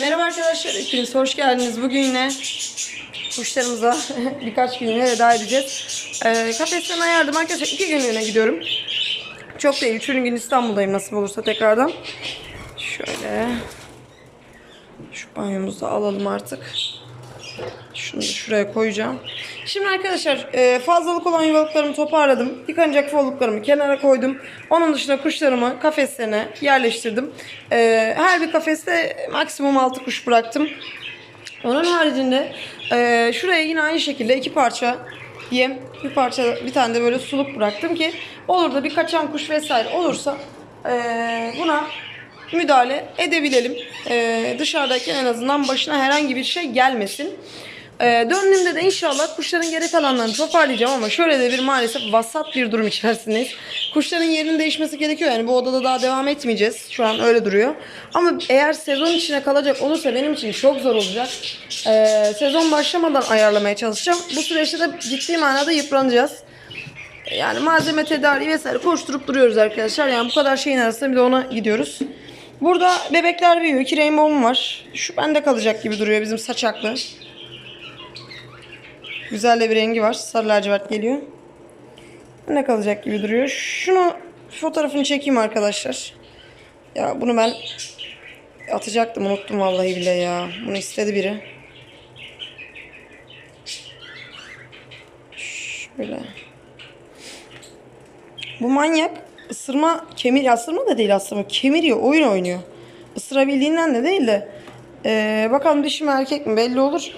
Merhaba arkadaşlar, hepiniz hoş geldiniz. Bugün yine kuşlarımıza birkaç günlüğüne veda edeceğiz. Ee, kafesten ayardım arkadaşlar. iki günlüğüne gidiyorum. Çok değil, üçüncü gün İstanbul'dayım nasip olursa tekrardan. Şöyle. Şu banyomuzu alalım artık. Şunu şuraya koyacağım. Şimdi arkadaşlar e, fazlalık olan yuvalıklarımı toparladım. Yıkanacak yuvalıklarımı kenara koydum. Onun dışında kuşlarımı kafeslerine yerleştirdim. E, her bir kafeste maksimum 6 kuş bıraktım. Onun haricinde e, şuraya yine aynı şekilde iki parça yem, bir parça bir tane de böyle suluk bıraktım ki olur da bir kaçan kuş vesaire olursa buna müdahale edebilelim. Dışarıdayken en azından başına herhangi bir şey gelmesin. E, döndüğümde de inşallah kuşların geri kalanlarını toparlayacağım ama şöyle de bir maalesef vasat bir durum içerisindeyiz. Kuşların yerinin değişmesi gerekiyor yani bu odada daha devam etmeyeceğiz. Şu an öyle duruyor. Ama eğer sezon içine kalacak olursa benim için çok zor olacak. E, sezon başlamadan ayarlamaya çalışacağım. Bu süreçte de ciddi manada yıpranacağız. Yani malzeme tedariği vesaire koşturup duruyoruz arkadaşlar. Yani bu kadar şeyin arasında bir de ona gidiyoruz. Burada bebekler büyüyor. İki rainbow'um var. Şu bende kalacak gibi duruyor bizim saçaklı. Güzel de bir rengi var. Sarı lacivert geliyor. Ne kalacak gibi duruyor. Şunu fotoğrafını çekeyim arkadaşlar. Ya bunu ben atacaktım. Unuttum vallahi bile ya. Bunu istedi biri. Şöyle. Bu manyak ısırma kemir ya ısırma da değil aslında kemiriyor oyun oynuyor. Isırabildiğinden de değil de Ee, bakalım dişi mi erkek mi belli olur.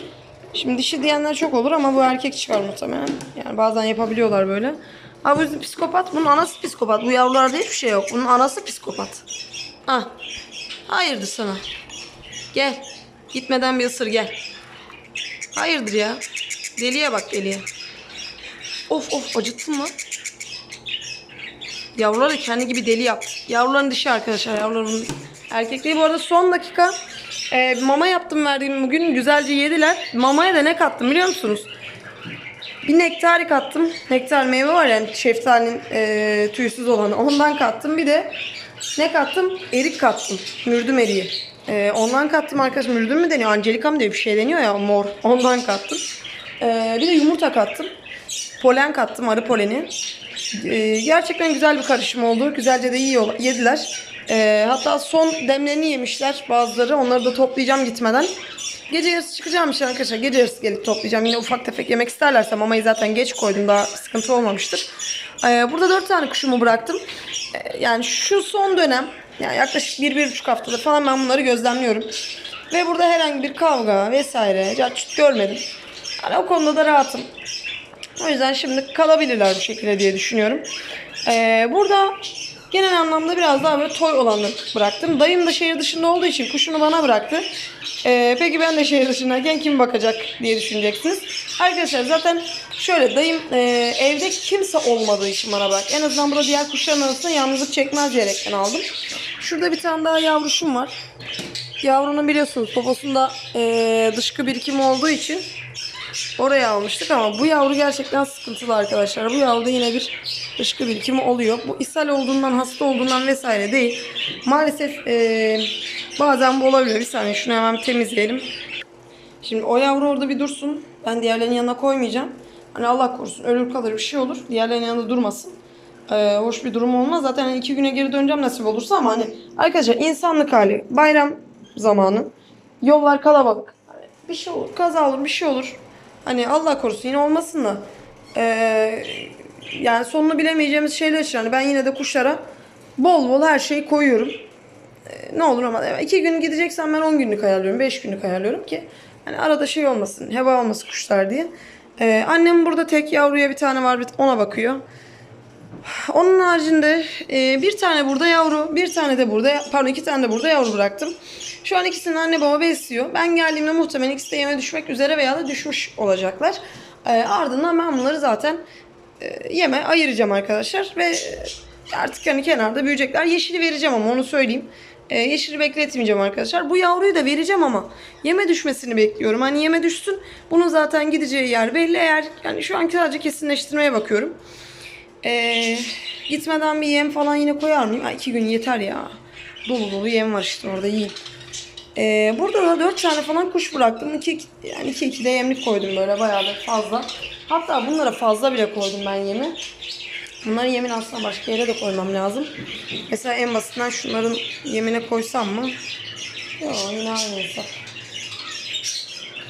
Şimdi dişi diyenler çok olur ama bu erkek çıkar muhtemelen. Yani bazen yapabiliyorlar böyle. Ha bu psikopat bunun anası psikopat. Bu yavrularda hiçbir şey yok. Bunun anası psikopat. Ah. Hayırdır sana. Gel. Gitmeden bir ısır gel. Hayırdır ya. Deliye bak deliye. Of of acıttın mı? Yavruları kendi gibi deli yaptı. Yavruların dişi arkadaşlar. Yavruların erkekliği. Bu arada son dakika e, mama yaptım verdiğim bugün. Güzelce yediler. Mamaya da ne kattım biliyor musunuz? Bir nektari kattım. Nektar meyve var yani şeftalinin e, tüysüz olanı. Ondan kattım. Bir de ne kattım? Erik kattım. Mürdüm eriği. E, ondan kattım arkadaşlar. Mürdüm mü deniyor? Angelika mı diye bir şey deniyor ya mor. Ondan kattım. E, bir de yumurta kattım. Polen kattım. Arı poleni. Ee, gerçekten güzel bir karışım oldu. Güzelce de iyi yediler. Ee, hatta son demlerini yemişler bazıları. Onları da toplayacağım gitmeden. Gece yarısı çıkacağım işte arkadaşlar. Gece yarısı gelip toplayacağım. Yine ufak tefek yemek isterlerse mamayı zaten geç koydum. Daha sıkıntı olmamıştır. Ee, burada dört tane kuşumu bıraktım. Ee, yani şu son dönem yani yaklaşık bir, bir buçuk haftadır falan ben bunları gözlemliyorum. Ve burada herhangi bir kavga vesaire caçut görmedim. Yani o konuda da rahatım. O yüzden şimdi kalabilirler bu şekilde diye düşünüyorum. Ee, burada genel anlamda biraz daha böyle toy olanı bıraktım. Dayım da şehir dışında olduğu için kuşunu bana bıraktı. Ee, peki ben de şehir dışındayken kim bakacak diye düşüneceksiniz. Arkadaşlar zaten şöyle dayım e, evde kimse olmadığı için bana bırak. En azından burada diğer kuşların arasında yalnızlık çekmez diyerekten aldım. Şurada bir tane daha yavruşum var. Yavrunun biliyorsunuz poposunda e, dışkı birikimi olduğu için Oraya almıştık ama bu yavru gerçekten sıkıntılı arkadaşlar. Bu yavruda yine bir dışkı birikimi oluyor. Bu ishal olduğundan, hasta olduğundan vesaire değil. Maalesef ee, bazen bu olabiliyor. Bir saniye şunu hemen temizleyelim. Şimdi o yavru orada bir dursun. Ben diğerlerinin yanına koymayacağım. Hani Allah korusun ölür kalır bir şey olur. Diğerlerinin yanında durmasın. Ee, hoş bir durum olmaz. Zaten hani iki güne geri döneceğim nasip olursa ama hani arkadaşlar insanlık hali. Bayram zamanı. Yollar kalabalık. Hani bir şey olur. Kaza olur bir şey olur. Hani Allah korusun yine olmasın da. Ee, yani sonunu bilemeyeceğimiz şeyler için hani ben yine de kuşlara bol bol her şeyi koyuyorum. Ee, ne olur ama iki gün gideceksen ben 10 günlük ayarlıyorum. 5 günlük ayarlıyorum ki hani arada şey olmasın. Heva olmasın kuşlar diye. Ee, annem burada tek yavruya bir tane var ona bakıyor. Onun haricinde e, bir tane burada yavru, bir tane de burada, pardon iki tane de burada yavru bıraktım. Şu an ikisini anne baba besliyor. Ben geldiğimde muhtemelen ikisi de yeme düşmek üzere veya da düşmüş olacaklar. E, ardından ben bunları zaten e, yeme ayıracağım arkadaşlar ve e, artık hani kenarda büyüyecekler. Yeşili vereceğim ama onu söyleyeyim. E, yeşili bekletmeyeceğim arkadaşlar. Bu yavruyu da vereceğim ama yeme düşmesini bekliyorum. Hani yeme düşsün. Bunun zaten gideceği yer belli. Eğer yani şu an sadece kesinleştirmeye bakıyorum. Ee, gitmeden bir yem falan yine koyar mıyım? Ha, iki gün yeter ya. Dolu dolu yem var işte orada yiyin. Ee, burada da 4 tane falan kuş bıraktım. 2 yani 2 2 de yemlik koydum böyle bayağı da fazla. Hatta bunlara fazla bile koydum ben yemi. Bunların yemini aslında başka yere de koymam lazım. Mesela en basitinden şunların yemine koysam mı? Yok yine aynı.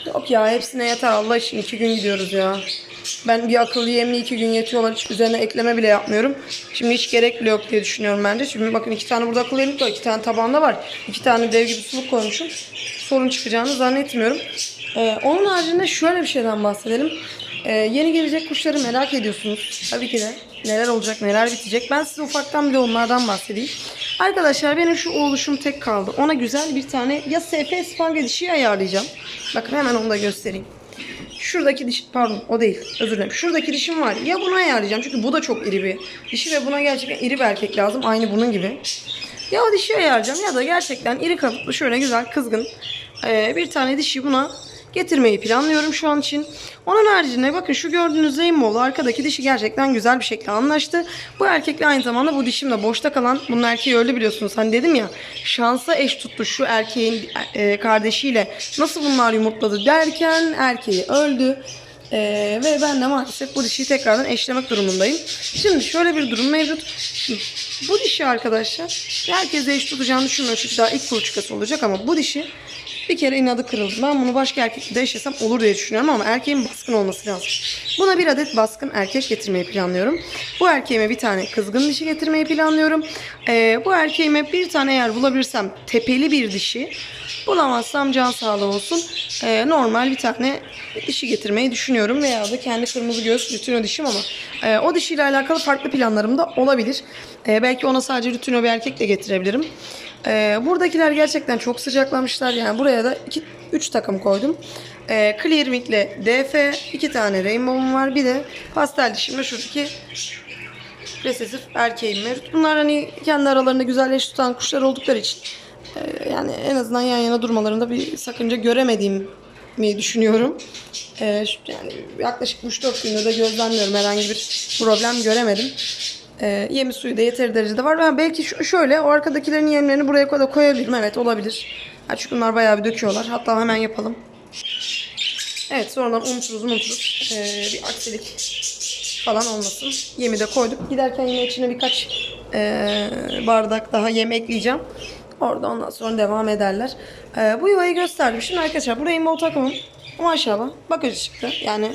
Yok ya hepsine yeter Allah için iki gün gidiyoruz ya. Ben bir akıllı yemli iki gün yetiyorlar. Hiç üzerine ekleme bile yapmıyorum. Şimdi hiç gerek bile yok diye düşünüyorum bence. Şimdi bakın iki tane burada akıllı yemlik var. iki tane tabanda var. iki tane dev gibi suluk koymuşum. Sorun çıkacağını zannetmiyorum. Ee, onun haricinde şöyle bir şeyden bahsedelim. Ee, yeni gelecek kuşları merak ediyorsunuz. Tabii ki de neler olacak, neler bitecek. Ben size ufaktan bir de onlardan bahsedeyim. Arkadaşlar benim şu oğluşum tek kaldı. Ona güzel bir tane ya SF Spangle dişi ayarlayacağım. Bakın hemen onu da göstereyim. Şuradaki diş pardon o değil özür dilerim. Şuradaki dişim var. Ya bunu ayarlayacağım çünkü bu da çok iri bir dişi ve buna gerçekten iri bir erkek lazım. Aynı bunun gibi. Ya o dişi ayarlayacağım ya da gerçekten iri kalıplı şöyle güzel kızgın eee, bir tane dişi buna getirmeyi planlıyorum şu an için. Onun haricinde bakın şu gördüğünüz Rainbow'lu arkadaki dişi gerçekten güzel bir şekilde anlaştı. Bu erkekle aynı zamanda bu dişim de boşta kalan bunun erkeği öldü biliyorsunuz. Hani dedim ya şansa eş tuttu şu erkeğin e, kardeşiyle nasıl bunlar yumurtladı derken erkeği öldü. Ee, ve ben de maalesef bu dişiyi tekrardan eşlemek durumundayım. Şimdi şöyle bir durum mevcut. Bu dişi arkadaşlar herkese eş tutacağını düşünmüyorum çünkü daha ilk kuluçkası olacak ama bu dişi bir kere inadı kırıldı. Ben bunu başka erkekle eşlesem olur diye düşünüyorum ama erkeğin baskın olması lazım. Buna bir adet baskın erkek getirmeyi planlıyorum. Bu erkeğime bir tane kızgın dişi getirmeyi planlıyorum. Ee, bu erkeğime bir tane eğer bulabilirsem tepeli bir dişi Bulamazsam can sağlığı olsun. Ee, normal bir tane dişi getirmeyi düşünüyorum. Veya da kendi kırmızı göğüs lütino dişim ama e, o dişiyle alakalı farklı planlarım da olabilir. E, belki ona sadece lütino bir erkek de getirebilirim. E, buradakiler gerçekten çok sıcaklamışlar. Yani buraya da 3 takım koydum. E, Clear Wing ile DF, 2 tane Rainbow'um var. Bir de pastel dişimle şuradaki resesif erkeğim mevcut. Bunlar hani kendi aralarında güzel eş tutan kuşlar oldukları için e, yani en azından yan yana durmalarında bir sakınca göremediğim mi düşünüyorum. E, şu- yani yaklaşık 3-4 gündür de gözlemliyorum. Herhangi bir problem göremedim. E, yemi suyu da yeteri derecede var. Ben belki şöyle o arkadakilerin yemlerini buraya da koyabilirim. Evet olabilir. Ha, çünkü bunlar bayağı bir döküyorlar. Hatta hemen yapalım. Evet sonradan unuturuz unuturuz. Ee, bir aksilik falan olmasın. Yemi de koyduk. Giderken yine içine birkaç ee, bardak daha yem ekleyeceğim. Orada ondan sonra devam ederler. Ee, bu yuvayı gösterdim. Şimdi arkadaşlar bu Rainbow takımım maşallah bakıcı çıktı. Yani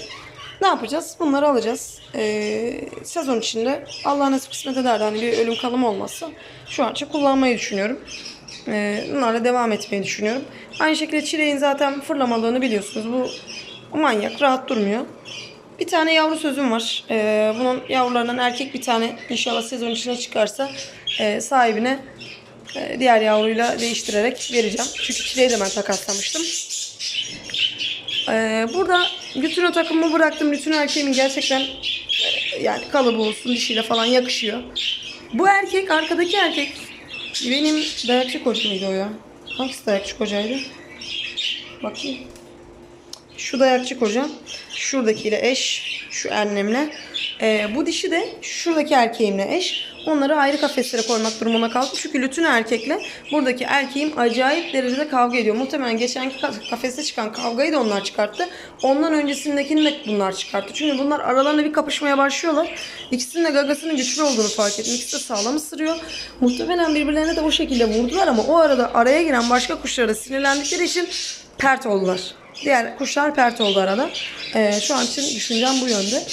ne yapacağız? Bunları alacağız. Ee, sezon içinde Allah nasip kısmet eder de hani bir ölüm kalım olmazsa şu an için kullanmayı düşünüyorum. Ee, bunlarla devam etmeyi düşünüyorum. Aynı şekilde çileğin zaten fırlamalığını biliyorsunuz. Bu manyak rahat durmuyor. Bir tane yavru sözüm var. Ee, bunun yavrularından erkek bir tane inşallah sezon içine çıkarsa e, sahibine e, diğer yavruyla değiştirerek vereceğim. Çünkü çileği de ben takaslamıştım. Ee, burada Lütino takımımı bıraktım. Lütino erkeğimin gerçekten e, yani kalıbı olsun dişiyle falan yakışıyor. Bu erkek arkadaki erkek benim dayakçı kocamıydı o ya. Hangisi dayakçı kocaydı? Bakayım. Şu dayakçı kocam. Şuradakiyle eş. Şu annemle. Ee, bu dişi de şuradaki erkeğimle eş. Onları ayrı kafeslere koymak durumuna kaldım. Çünkü lütün erkekle buradaki erkeğim acayip derecede kavga ediyor. Muhtemelen geçenki ka- kafeste çıkan kavgayı da onlar çıkarttı. Ondan öncesindekini de bunlar çıkarttı. Çünkü bunlar aralarında bir kapışmaya başlıyorlar. İkisinin de gagasının güçlü olduğunu fark ettim. İkisi de sağlam ısırıyor. Muhtemelen birbirlerine de o şekilde vurdular ama o arada araya giren başka kuşlara sinirlendikleri için pert oldular. Diğer kuşlar pert oldu arada. Ee, şu an için düşüncem bu yönde.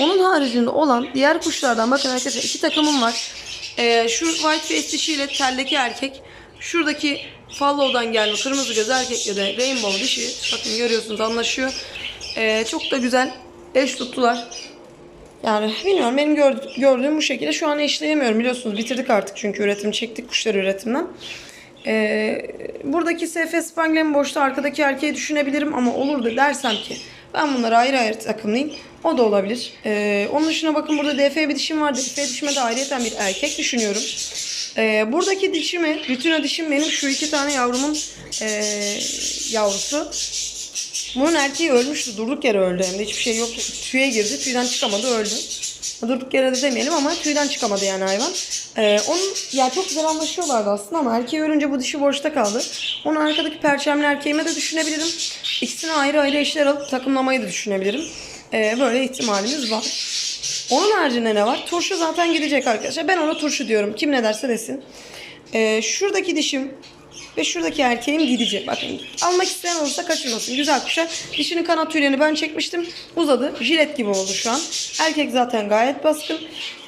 Onun haricinde olan diğer kuşlardan bakın arkadaşlar iki takımım var. Ee, şu white face dişiyle teldeki erkek. Şuradaki follow'dan gelme kırmızı göz erkekle de rainbow dişi. Bakın görüyorsunuz anlaşıyor. Ee, çok da güzel eş tuttular. Yani bilmiyorum benim gör- gördüğüm bu şekilde şu an eşleyemiyorum biliyorsunuz bitirdik artık çünkü üretim çektik kuşları üretimden. Ee, buradaki SF Spangler'in boşta arkadaki erkeği düşünebilirim ama olur da dersem ki ben bunları ayrı ayrı takımlayayım o da olabilir. Ee, onun dışına bakın burada DF bir dişim var. DF dişime de ayrıyeten bir erkek düşünüyorum. Ee, buradaki dişimi, bütün dişim benim şu iki tane yavrumun ee, yavrusu. Bunun erkeği ölmüştü. Durduk yere öldü hem de hiçbir şey yok. Tüye girdi. Tüyden çıkamadı öldü. Durduk yere de demeyelim ama tüyden çıkamadı yani hayvan. Ee, onun ya çok güzel anlaşıyorlardı aslında ama erkeği ölünce bu dişi boşta kaldı. Onu arkadaki perçemli erkeğime de düşünebilirim. İkisini ayrı ayrı eşler alıp takımlamayı da düşünebilirim. Ee, böyle ihtimalimiz var. Onun haricinde ne var? Turşu zaten gidecek arkadaşlar. Ben ona turşu diyorum. Kim ne derse desin. Ee, şuradaki dişim ve şuradaki erkeğim gidecek. Bakın almak isteyen olursa kaçırmasın. Güzel kuşa. Dişinin kanat tüylerini ben çekmiştim. Uzadı. Jilet gibi oldu şu an. Erkek zaten gayet baskın.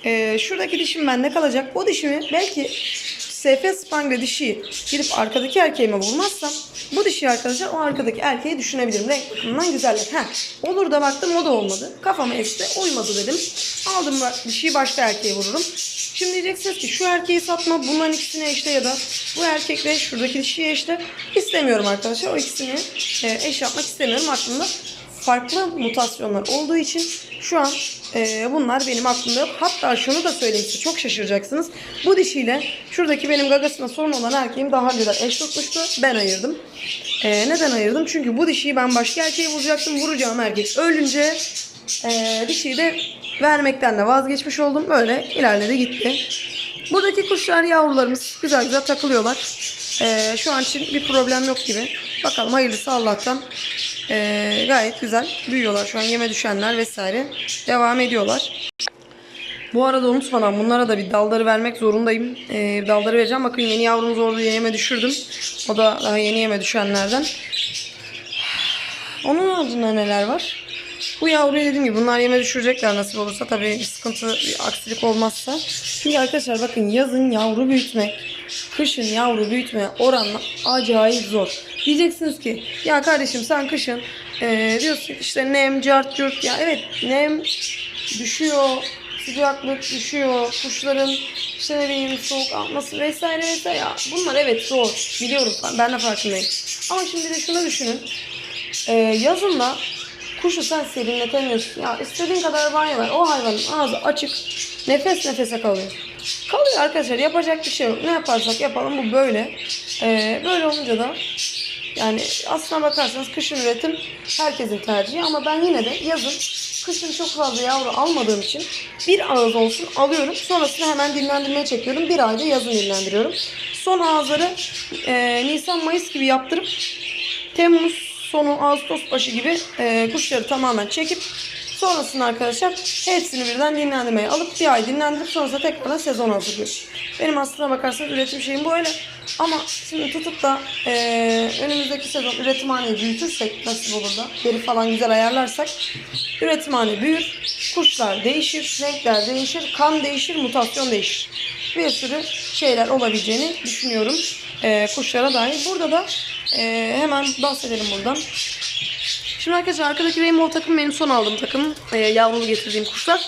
Ee, şuradaki dişim bende kalacak. O dişimi belki SF Spangle dişiyi gidip arkadaki erkeğime bulmazsam bu dişi arkadaşlar o arkadaki erkeği düşünebilirim. Renk bakımından güzellik. Heh, olur da baktım o da olmadı. Kafama esti uymadı dedim. Aldım dişiyi başka erkeğe vururum. Şimdi diyeceksiniz ki şu erkeği satma bunların ikisine eşle ya da bu erkekle şuradaki dişiyi eşle. İstemiyorum arkadaşlar. O ikisini e, eş yapmak istemiyorum. Aklımda farklı mutasyonlar olduğu için şu an e, bunlar benim aklımda. Hatta şunu da söyleyeyim size çok şaşıracaksınız. Bu dişiyle şuradaki benim gagasına sorun olan erkeğim daha önceden eş tutmuştu. Ben ayırdım. E, neden ayırdım? Çünkü bu dişiyi ben başka erkeğe vuracaktım. Vuracağım erkek ölünce e, dişiyi de vermekten de vazgeçmiş oldum. Böyle ilerledi gitti. Buradaki kuşlar yavrularımız güzel güzel takılıyorlar. E, şu an için bir problem yok gibi. Bakalım hayırlısı Allah'tan. E, gayet güzel büyüyorlar şu an yeme düşenler vesaire devam ediyorlar. Bu arada unutmadan bunlara da bir dalları vermek zorundayım. Ee, dalları vereceğim. Bakın yeni yavrumuz orada yeme düşürdüm. O da daha yeni yeme düşenlerden. Onun haricinde neler var? Bu yavruyu dediğim gibi bunlar yeme düşürecekler nasip olursa. Tabii sıkıntı, bir aksilik olmazsa. Çünkü arkadaşlar bakın yazın yavru büyütmek, kışın yavru büyütme oranla acayip zor. Diyeceksiniz ki ya kardeşim sen kışın eee, diyorsun işte nem, cart, cürt. Ya evet nem düşüyor, sıcaklık düşüyor, kuşların işte ne bileyim soğuk alması vesaire vesaire. Ya bunlar evet zor. Biliyorum ben, ben de farkındayım. Ama şimdi de şunu düşünün. Ee, yazında kuşu sen serinletemiyorsun. Ya istediğin kadar banyo ver. O hayvanın ağzı açık. Nefes nefese kalıyor. Kalıyor arkadaşlar. Yapacak bir şey yok. Ne yaparsak yapalım bu böyle. Ee, böyle olunca da yani aslına bakarsanız kışın üretim herkesin tercihi ama ben yine de yazın kışın çok fazla yavru almadığım için bir ağız olsun alıyorum. Sonrasında hemen dinlendirmeye çekiyorum. Bir ayda yazın dinlendiriyorum. Son ağızları e, Nisan-Mayıs gibi yaptırıp Temmuz sonu Ağustos başı gibi e, kuşları tamamen çekip sonrasında arkadaşlar hepsini birden dinlendirmeye alıp bir ay dinlendirip sonrasında tekrardan sezon hazırlıyorum. Benim aslına bakarsanız üretim şeyim böyle. Ama şimdi tutup da e, önümüzdeki sezon üretimhaneyi büyütürsek nasip olur da geri falan güzel ayarlarsak üretimhane büyür. Kuşlar değişir, renkler değişir, kan değişir, mutasyon değişir. Bir sürü şeyler olabileceğini düşünüyorum e, kuşlara dair. Burada da e, hemen bahsedelim buradan. Şimdi arkadaşlar arkadaki Rainbow takım benim son aldığım takım. E, yavrulu getirdiğim kuşlar.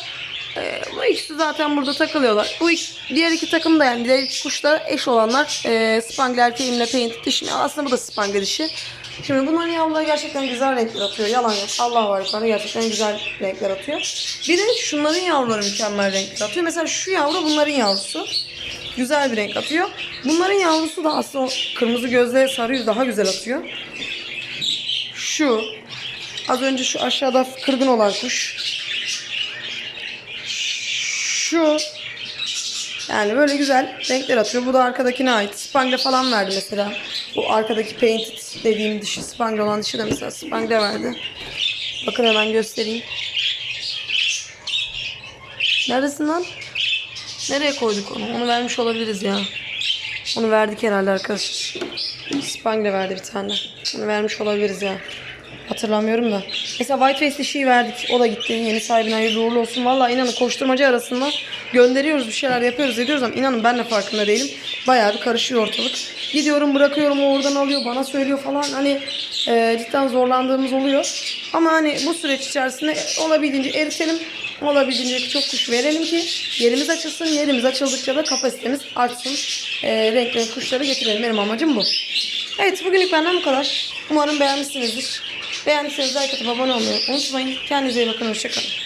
E, bu ikisi zaten burada takılıyorlar. Bu iki, diğer iki takım da yani diğer iki kuşlar eş olanlar. E, Spangle erkeğimle Painted dişim. Aslında bu da Spangle dişi. Şimdi bunların yavruları gerçekten güzel renkler atıyor. Yalan yok. Allah var yukarıda gerçekten güzel renkler atıyor. Bir de şunların yavruları mükemmel renkler atıyor. Mesela şu yavru bunların yavrusu. Güzel bir renk atıyor. Bunların yavrusu da aslında kırmızı gözle sarı yüz daha güzel atıyor. Şu. Az önce şu aşağıda kırgın olan kuş. Şu. Yani böyle güzel renkler atıyor. Bu da arkadakine ait. Spangle falan verdi mesela. Bu arkadaki painted dediğim dişi spangle olan dişi de mesela spangle verdi. Bakın hemen göstereyim. Neredesin lan? Nereye koyduk onu? Onu vermiş olabiliriz ya. Onu verdik herhalde arkadaşlar. Spangle verdi bir tane. Onu vermiş olabiliriz ya. Hatırlamıyorum da. Mesela Whiteface dişiyi verdik. O da gitti. Yeni sahibine hayırlı uğurlu olsun. Vallahi inanın koşturmacı arasında gönderiyoruz bir şeyler yapıyoruz ediyoruz ama inanın ben de farkında değilim. Bayağı bir karışıyor ortalık. Gidiyorum bırakıyorum o oradan alıyor bana söylüyor falan. Hani e, cidden zorlandığımız oluyor. Ama hani bu süreç içerisinde olabildiğince eritelim. Olabildiğince çok kuş verelim ki yerimiz açılsın. Yerimiz açıldıkça da kapasitemiz artsın. E, renkli kuşları getirelim. Benim amacım bu. Evet bugünlük benden bu kadar. Umarım beğenmişsinizdir. Beğendiyseniz like atıp abone olmayı unutmayın. Kendinize iyi bakın. Hoşçakalın.